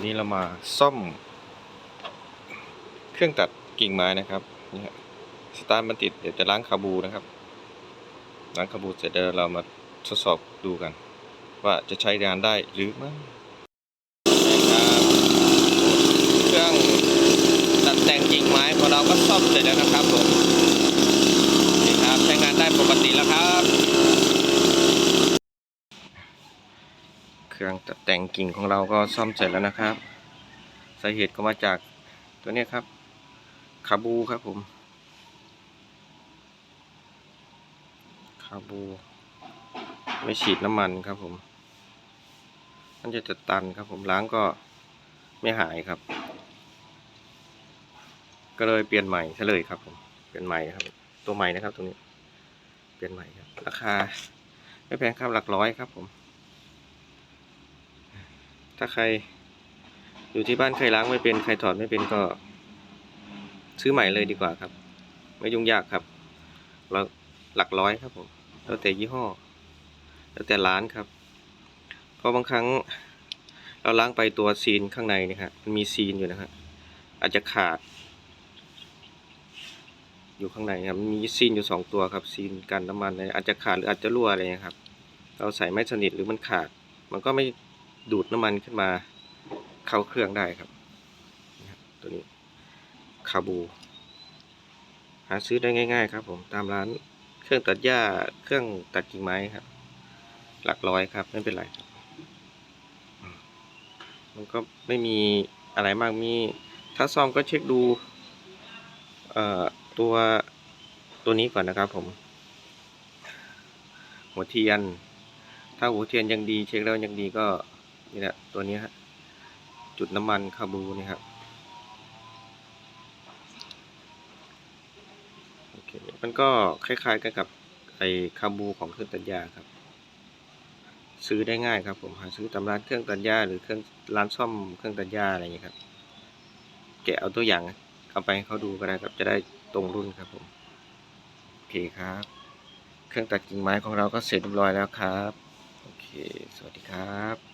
วันนี้เรามาซ่อม เครื่องตัดกิ่งไม้นะครับนี่ฮะสตาร์ทมันติดเดี๋ยวจะล้างคาบูนะครับล้างคาบูเสร็จเดี๋ยวเรามาทดสอบดูกัน ว่าจะใช้งานได้หรือไม่เครื่องตัดแต่งกิ่งไม้ของเราก็ซ่อมเสร็จแล้วนะครับผมนี่ครับใช้งานได้ปกติแล้วครับ เครื่องตัดแต่งกิ่งของเราก็ซ่อมเสร็จแล้วนะครับสาเหตุก็มาจากตัวนี้ครับคาบูครับผมคาบู ไม่ฉีดน้ำมันครับผม มันจะจะตันครับผมล้างก็ไม่หายครับ ก็เลยเปลี่ยนใหม่ซะเลยครับผมเปลี่ยนใหม่ครับ ตัวใหม่นะครับตรงนี้ เปลี่ยนใหม่ครับ ราคาไม่แพงครับหลักร้อยครับผม ถ้าใครอยู่ที่บ้านใครล้างไม่เป็นใครถอดไม่เป็นก็ ซื้อใหม่เลยดีกว่าครับ ไม่ยุ่งยากครับเราหลักร้อยครับผมแล้วแต่ยี่ห้อ แล้วแต่ร้านครับ เพราะบางครั้งเราล้างไปตัวซีนข้างในเนะฮะมันมีซีนอยู่นะฮะอาจจะขาด อยู่ข้างในครับมีซีนอยู่สองตัวครับซีนกันน้ำมันอาจจะขาดหรืออาจจะรั่วอะไรเงี้ยครับ เราใส่ไม่สนิทหรือมันขาด มันก็ไม่ ดูดน้ำมันขึ้นมาเข้าเครื่องได้ครับ ตัวนี้คาบู หาซื้อได้ง่าย ๆ ครับ ผมตามร้านเครื่องตัดหญ้าเครื่องตัดกิ่งไม้ครับ หลักร้อยครับไม่เป็นไรครับ มันก็ไม่มีอะไรมากมี ถ้าซ่อมก็เช็คดูตัวตัวนี้ก่อนนะครับ ผม หัวเทียน ถ้าหัวเทียนยังดี เช็คแล้วยังดีก็ นี่แหละตัวนี้ฮะจุดน้ำมันคาบูนี่ครับโอเคมันก็คล้ายๆกันกับไอ้คาบูของเครื่องตัดหญ้าครับ ซื้อได้ง่ายครับผมหาซื้อตามร้านเครื่องตัดหญ้าหรือเครื่องร้านซ่อมเครื่องตัดหญ้าอะไรอย่างเงี้ครับแกะเอาตัวอย่างเอาไปให้เขาดูก็ได้ครับจะได้ตรงรุ่นครับผมโอเคครับ เครื่องตัดกิ่งไม้ของเราก็เสร็จเรียบร้อยแล้วครับโอเค สวัสดีครับ